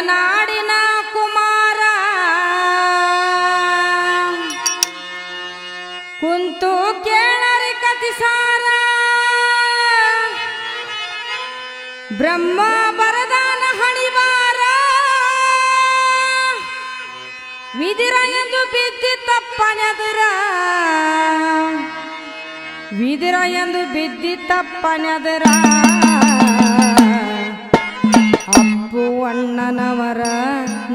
ನಾಡಿನ ಕುಮಾರ. ಕುಂತು ಕೇಳರಿ ಕತಿಸಾರ. ಬ್ರಹ್ಮ ಬರದಾನ ಹಣಿವಾರ. ವಿದಿರ ಎಂದು ಬಿದ್ದಿ ತಪ್ಪನೆದುರ ವಿದಿರ ಎಂದು ಬಿದ್ದಿ ತಪ್ಪನೆದುರ ಅಣ್ಣನವರ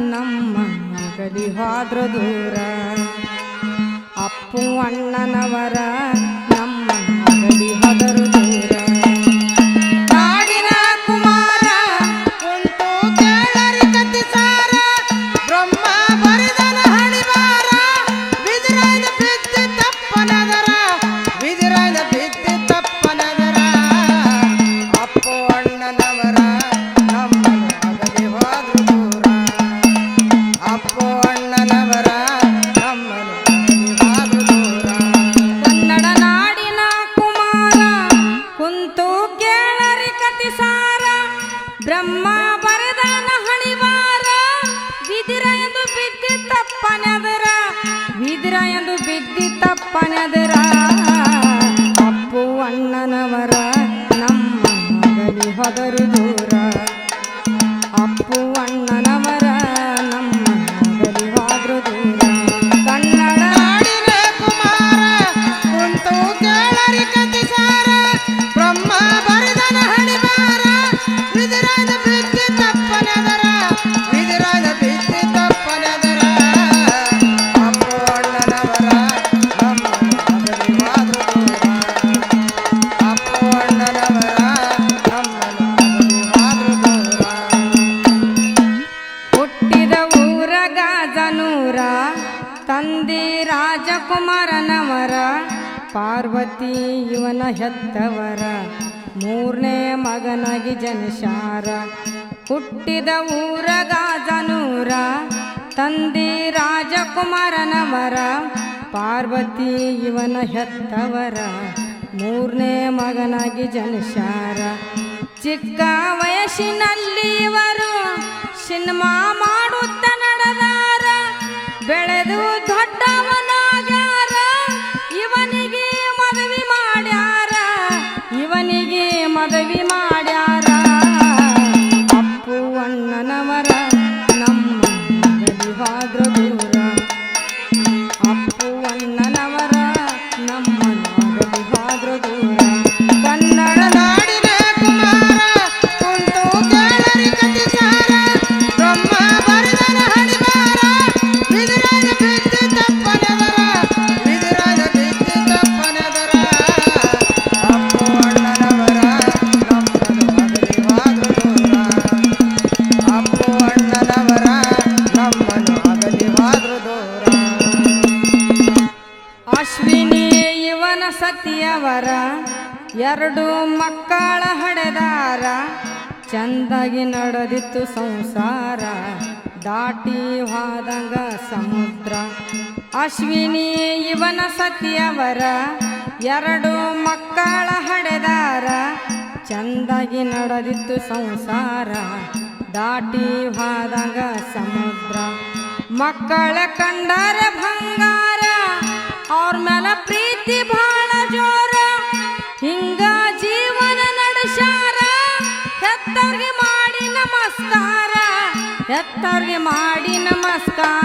ನಮ್ಮ ಗಡಿ ಹೋದ್ರ ದೂರ. ಅಪ್ಪು ಅಣ್ಣನವರ ತಪ್ಪನೆದರ ಮೂರನೇ ಮಗನಾಗಿ ಜನಶಾರ ಹುಟ್ಟಿದ ಊರ ಗಾಜನೂರ ತಂದೆ ರಾಜಕುಮಾರನವರ, ಪಾರ್ವತಿ ಇವನ ಹೆತ್ತವರ. ಮೂರನೇ ಮಗನಾಗಿ ಜನಶಾರ ಚಿಕ್ಕ ವಯಸ್ಸಿನಲ್ಲಿ ಇವರು ಸಿನಿಮಾ ಇವನ ಸತಿಯವರ, ಎರಡು ಮಕ್ಕಳ ಹಡೆದಾರ ಚಂದಾಗಿ ನಡೆದಿತ್ತು ಸಂಸಾರ, ದಾಟಿ ಹೋದಂಗ ಸಮುದ್ರ. ಅಶ್ವಿನಿ ಇವನ ಸತಿಯವರ, ಎರಡು ಮಕ್ಕಳ ಹಡೆದಾರ ಚಂದಾಗಿ ನಡೆದಿತ್ತು ಸಂಸಾರ, ದಾಟಿ ಹಾದಂಗ ಸಮುದ್ರ. ಮಕ್ಕಳ ಕಂಡರ ಬಂಗಾರ ಅವ್ರ ಮ್ಯಾಲ ಪ್ರೀತಿ ಬಹಳ ಜೋರ. ಹಿಂಗ ಜೀವನ ನಡೆಸಾರ ಹೆತ್ತವ್ರಿಗೆ ಮಾಡಿ ನಮಸ್ಕಾರ ಹೆತ್ತವ್ರಿಗೆ ಮಾಡಿ ನಮಸ್ಕಾರ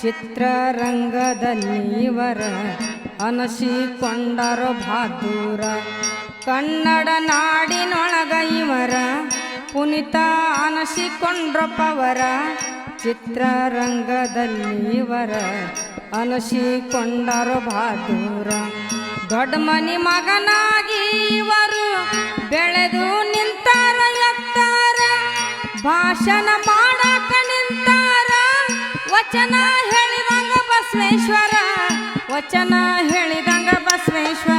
ಚಿತ್ರರಂಗದಲ್ಲಿ ಇವರ ಅನಸಿಕೊಂಡರು ಬಹದ್ದೂರ ಕನ್ನಡ ನಾಡಿನೊಳಗ ಇವರ ಪುನಿತ ಅನಸಿಕೊಂಡ್ರಪ್ಪವರ ಚಿತ್ರರಂಗದಲ್ಲಿ ಇವರ ಅನಸಿಕೊಂಡರು ಬಹದ್ದೂರ ದೊಡ್ಡ ಮನಿ ಮಗನಾಗಿ ಇವರು ಬೆಳೆದು ನಿಂತಾರ ಎತ್ತಾರ ಭಾಷಣ ನಿಂತಾರ ವಚನ ಹೇಳಿದಂಗ ಬಸವೇಶ್ವರ ವಚನ ಹೇಳಿದಂಗ ಬಸವೇಶ್ವರ.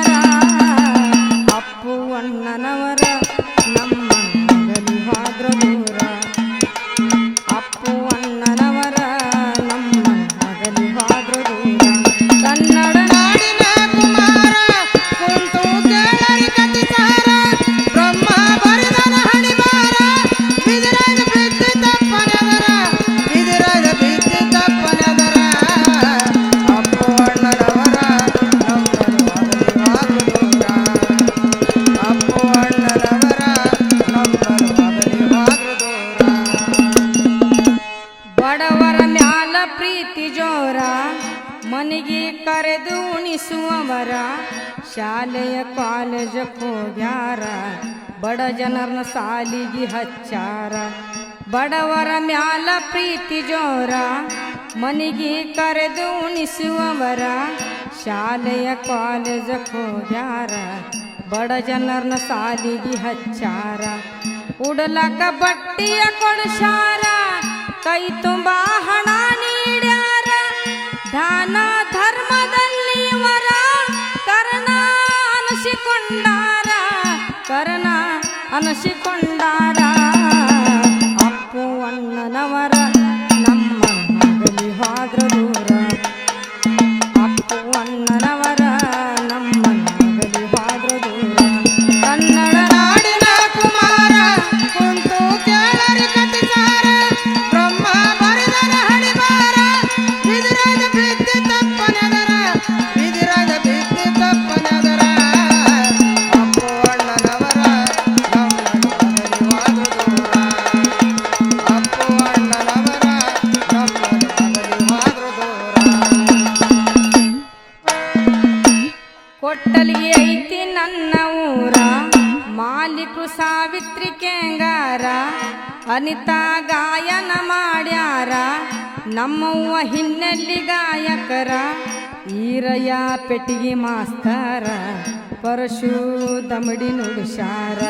ಉಣಿಸುವವರ ಶಾಲೆಯ ಕಾಲೇಜಕ್ಕೆ ಹೋಗ್ಯಾರ ಬಡ ಜನರನ್ನ ಸಾಲಿಗೆ ಹಚ್ಚಾರ. ಬಡವರ ಮ್ಯಾಲ ಪ್ರೀತಿ ಜೋರ, ಮನೆಗೆ ಕರೆದು ಉಣಿಸುವವರ. ಶಾಲೆಯ ಕಾಲೇಜಕ್ಕೆ ಹೋಗ್ಯಾರ ಬಡ ಜನರನ್ನ ಸಾಲಿಗೆ ಹಚ್ಚಾರ. ಉಡಲಕ ಬಟ್ಟಿಯ ಕೊಡಸಾರ, ಕೈ ತುಂಬ ಕರ್ಣ ಅನಿಸಿಕೊಂಡಾರ. ಅಪ್ಪು ಅಣ್ಣನವರ ನಮ್ಮ ಮಗಲಿ ಹಾದ್ರ ದೂರ. ಅಪ್ಪು ಅಣ್ಣನವರ ಮಾಲೀಕರು ಸಾವಿತ್ರಿ ಕೆಂಗಾರ, ಅನಿತಾ ಗಾಯನ ಮಾಡ್ಯಾರ, ನಮ್ಮವ್ವ ಹಿನ್ನೆಲ್ಲಿ ಗಾಯಕರ, ಈರಯ್ಯ ಪೆಟ್ಟಿಗೆ ಮಾಸ್ತಾರ ಪರಶು ದಮಡಿ ನುಡಿಸ್ಯಾರ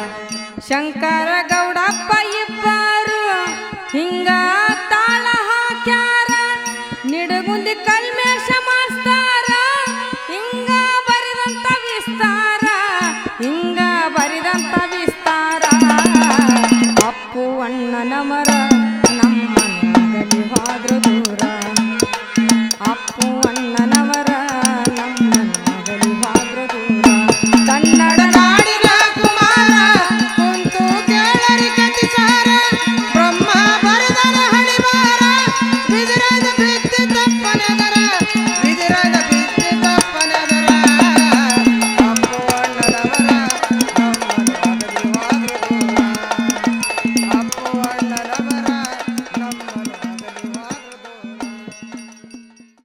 ಶಂಕರ ಗೌಡಪ್ಪ ನಮ್ಮ ಮನಗಲಿ ಹೋದ್ರು ದೂರ